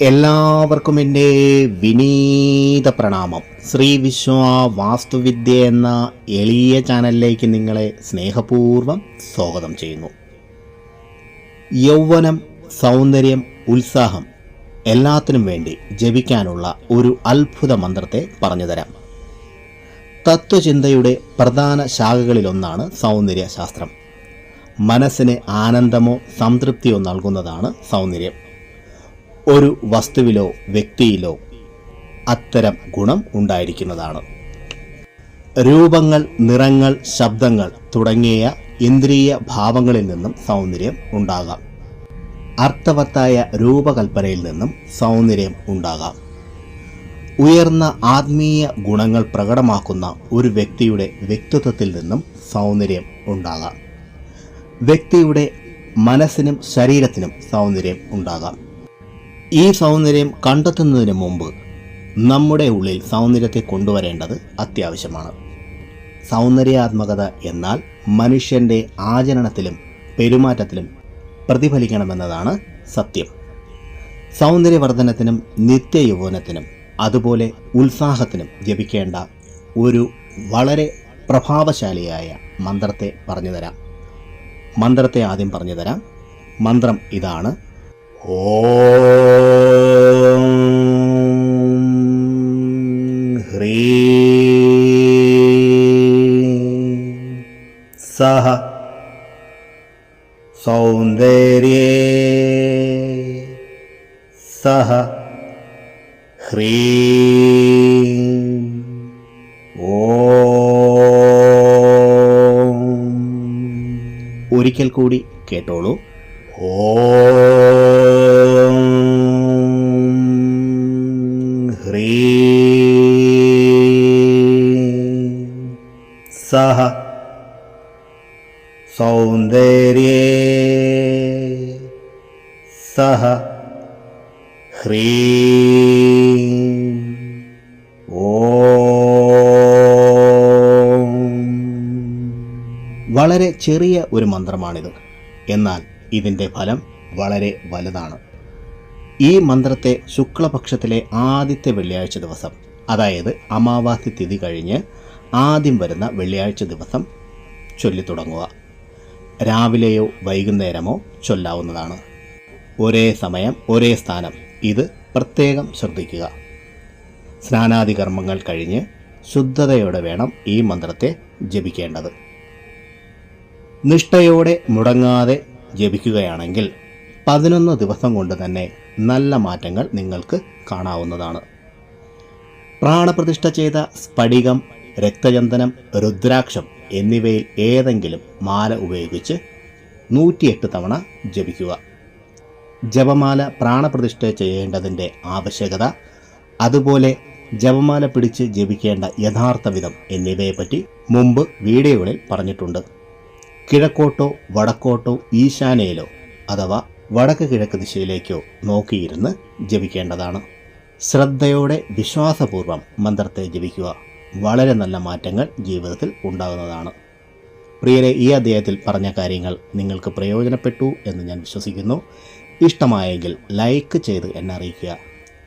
എല്ലാവർക്കും എന്റെ വിനീത പ്രണാമം. ശ്രീ വിശ്വ വാസ്തുവിദ്യ എന്ന എളിയ ചാനലിലേക്ക് നിങ്ങളെ സ്നേഹപൂർവം സ്വാഗതം ചെയ്യുന്നു. യൗവനം സൗന്ദര്യം ഉത്സാഹം എല്ലാത്തിനും വേണ്ടി ജപിക്കാനുള്ള ഒരു അത്ഭുത മന്ത്രത്തെ പറഞ്ഞുതരാം. തത്വചിന്തയുടെ പ്രധാന ശാഖകളിലൊന്നാണ് സൗന്ദര്യശാസ്ത്രം. മനസ്സിന് ആനന്ദമോ സംതൃപ്തിയോ നൽകുന്നതാണ് സൗന്ദര്യം. ഒരു വസ്തുവിലോ വ്യക്തിയിലോ അത്തരം ഗുണം ഉണ്ടായിരിക്കുന്നതാണ്. രൂപങ്ങൾ നിറങ്ങൾ ശബ്ദങ്ങൾ തുടങ്ങിയ ഇന്ദ്രിയ ഭാവങ്ങളിൽ നിന്നും സൗന്ദര്യം ഉണ്ടാകാം. അർത്ഥവത്തായ രൂപകൽപ്പനയിൽ നിന്നും സൗന്ദര്യം ഉണ്ടാകാം. ഉയർന്ന ആത്മീയ ഗുണങ്ങൾ പ്രകടമാക്കുന്ന ഒരു വ്യക്തിയുടെ വ്യക്തിത്വത്തിൽ നിന്നും സൗന്ദര്യം ഉണ്ടാകാം. വ്യക്തിയുടെ മനസ്സിനും ശരീരത്തിനും സൗന്ദര്യം ഉണ്ടാകാം. ഈ സൗന്ദര്യം കണ്ടെത്തുന്നതിന് മുമ്പ് നമ്മുടെ ഉള്ളിൽ സൗന്ദര്യത്തെ കൊണ്ടുവരേണ്ടത് അത്യാവശ്യമാണ്. സൗന്ദര്യാത്മകത എന്നാൽ മനുഷ്യന്റെ ആചരണത്തിലും പെരുമാറ്റത്തിലും പ്രതിഫലിക്കണമെന്നതാണ് സത്യം. സൗന്ദര്യവർദ്ധനത്തിനും നിത്യയൗവനത്തിനും അതുപോലെ ഉത്സാഹത്തിനും ജപിക്കേണ്ട ഒരു വളരെ പ്രഭാവശാലിയായ മന്ത്രത്തെ പറഞ്ഞു തരാം മന്ത്രത്തെ ആദ്യം പറഞ്ഞു തരാം മന്ത്രം ഇതാണ്. ഓം സഹ സൗന്ദര്യേ സഹ ഹ്രീ ഓം. ഒരിക്കൽ കൂടി കേട്ടോളൂ. ഓ. ഹ്രീ സഹ സൗന്ദര്യേ സഹ ഹ്രീ ഓം. വളരെ ചെറിയ ഒരു മന്ത്രമാണിത്. എന്നാൽ ഇതിന്റെ ഫലം വളരെ വലുതാണ്. ഈ മന്ത്രത്തെ ശുക്ലപക്ഷത്തിലെ ആദ്യത്തെ വെള്ളിയാഴ്ച ദിവസം അതായത് അമാവാസി തിഥി കഴിഞ്ഞ് ആദ്യം വരുന്ന വെള്ളിയാഴ്ച ദിവസം ചൊല്ലിത്തുടങ്ങുക. രാവിലെയോ വൈകുന്നേരമോ ചൊല്ലാവുന്നതാണ്. ഒരേ സമയം ഒരേ സ്ഥാനം. ഇത് പ്രത്യേകം ശ്രദ്ധിക്കുക. സ്നാനാദി കർമ്മങ്ങൾ കഴിഞ്ഞ് ശുദ്ധതയോടെ വേണം ഈ മന്ത്രത്തെ ജപിക്കേണ്ടത്. നിഷ്ഠയോടെ മുടങ്ങാതെ ജപിക്കുകയാണെങ്കിൽ പതിനൊന്ന് ദിവസം കൊണ്ട് തന്നെ നല്ല മാറ്റങ്ങൾ നിങ്ങൾക്ക് കാണാവുന്നതാണ്. പ്രാണപ്രതിഷ്ഠ ചെയ്ത സ്ഫടികം രക്തചന്ദനം രുദ്രാക്ഷം എന്നിവയിൽ ഏതെങ്കിലും മാല ഉപയോഗിച്ച് നൂറ്റിയെട്ട് തവണ ജപിക്കുക. ജപമാല പ്രാണപ്രതിഷ്ഠ ചെയ്യേണ്ടതിന്റെ ആവശ്യകത അതുപോലെ ജപമാല പിടിച്ച് ജപിക്കേണ്ട യഥാർത്ഥ വിധം എന്നിവയെപ്പറ്റി മുമ്പ് വീഡിയോകളിൽ പറഞ്ഞിട്ടുണ്ട്. കിഴക്കോട്ടോ വടക്കോട്ടോ ഈശാനയിലോ അഥവാ വടക്ക് കിഴക്ക് ദിശയിലേക്കോ നോക്കിയിരുന്ന് ജപിക്കേണ്ടതാണ്. ശ്രദ്ധയോടെ വിശ്വാസപൂർവം മന്ത്രത്തെ ജപിക്കുക. വളരെ നല്ല മാറ്റങ്ങൾ ജീവിതത്തിൽ ഉണ്ടാകുന്നതാണ്. പ്രിയരെ ഈ അധ്യായത്തിൽ പറഞ്ഞ കാര്യങ്ങൾ നിങ്ങൾക്ക് പ്രയോജനപ്പെട്ടു എന്ന് ഞാൻ വിശ്വസിക്കുന്നു. ഇഷ്ടമായെങ്കിൽ ലൈക്ക് ചെയ്ത് എന്നെ അറിയിക്കുക.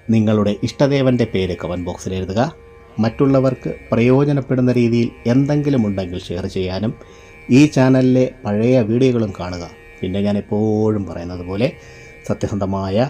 നിങ്ങളുടെ ഇഷ്ടദേവന്റെ പേര് കമന്റ് ബോക്സിൽ എഴുതുക. മറ്റുള്ളവർക്ക് പ്രയോജനപ്പെടുന്ന രീതിയിൽ എന്തെങ്കിലും ഉണ്ടെങ്കിൽ ഷെയർ ചെയ്യാനും ഈ ചാനലിലെ പഴയ വീഡിയോകളും കാണുക. പിന്നെ ഞാൻ എപ്പോഴും പറയുന്നത് പോലെ സത്യസന്ധമായ